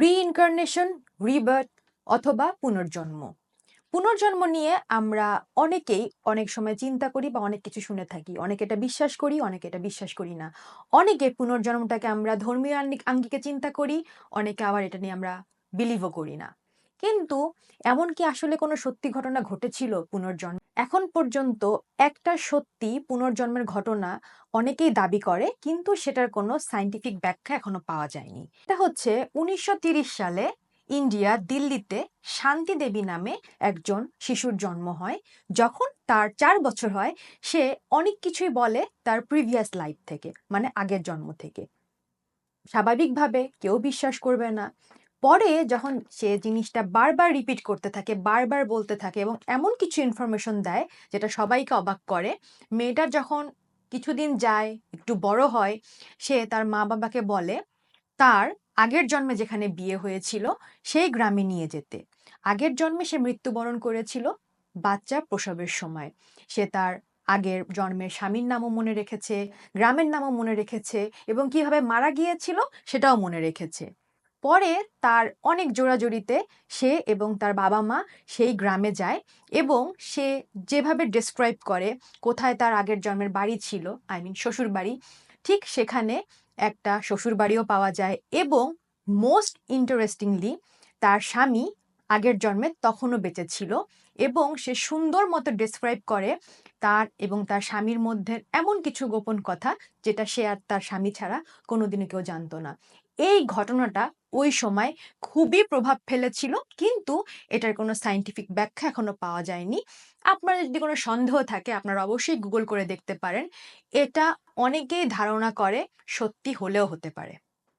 রিইনকার্নেশন rebirth অথবা পুনর্জন্ম। পুনর্জন্ম নিয়ে আমরা অনেকেই অনেক সময় চিন্তা করি বা অনেক কিছু শুনে থাকি। অনেকে এটা বিশ্বাস করি, অনেকে এটা বিশ্বাস করি না। অনেকে পুনর্জন্মটাকে আমরা ধর্মীয় আঙ্গিক- চিন্তা করি, অনেকে আবার এটা নিয়ে আমরা বিলিভও করি না। কিন্তু এমন কি আসলে কোনো সত্যি ঘটনা ঘটেছিল পুনর্জন্ম? এখন পর্যন্ত একটা সত্যি পুনর্জন্মের ঘটনা অনেকেই দাবি করে, কিন্তু সেটার কোনো সাইন্টিফিক ব্যাখ্যা এখনও পাওয়া যায়নি। এটা হচ্ছে উনিশশো সালে ইন্ডিয়া দিল্লিতে শান্তি দেবী নামে একজন শিশুর জন্ম হয়, যখন তার চার বছর হয়, সে অনেক কিছুই বলে তার প্রিভিয়াস লাইফ থেকে মানে আগের জন্ম থেকে। স্বাভাবিকভাবে কেউ বিশ্বাস করবে না পরে যখন সে জিনিসটা বারবার রিপিট করতে থাকে, বারবার বলতে থাকে এবং এমন কিছু ইনফরমেশন দেয় যেটা সবাইকে অবাক করে মেয়েটার যখন কিছুদিন যায়, একটু বড় হয়, সে তার মা বাবাকে বলে, তার আগের জন্মে যেখানে বিয়ে হয়েছিল, সেই গ্রামে নিয়ে যেতে। আগের জন্মে সে মৃত্যুবরণ করেছিল বাচ্চা প্রসবের সময়। সে তার আগের জন্মের স্বামীর নামও মনে রেখেছে, গ্রামের নামও মনে রেখেছে এবং কীভাবে মারা গিয়েছিল সেটাও মনে রেখেছে। পরে তার অনেক জোড়াজড়িতে সে এবং তার বাবা মা সেই গ্রামে যায় এবং সে যেভাবে ডেসক্রাইব করে কোথায় তার আগের জন্মের বাড়ি ছিল আই মিন শ্বশুর বাড়ি, ঠিক সেখানে একটা শ্বশুর বাড়িও পাওয়া যায় এবং মোস্ট ইন্টারেস্টিংলি তার স্বামী আগের জন্মে তখনও বেঁচে ছিল এবং সে সুন্দর মতো ডেসক্রাইব করে তার এবং তার স্বামীর মধ্যে এমন কিছু গোপন কথা যেটা সে আর তার স্বামী ছাড়া কোনোদিনও কেউ জানতো না। এই ঘটনাটা ওই সময় খুবই প্রভাব ফেলেছিল, কিন্তু এটার কোনো সাইন্টিফিক ব্যাখ্যা এখনও পাওয়া যায়নি। আপনার যদি কোনো সন্দেহ থাকে, আপনারা অবশ্যই গুগল করে দেখতে পারেন। এটা অনেকেই ধারণা করে, সত্যি হলেও হতে পারে।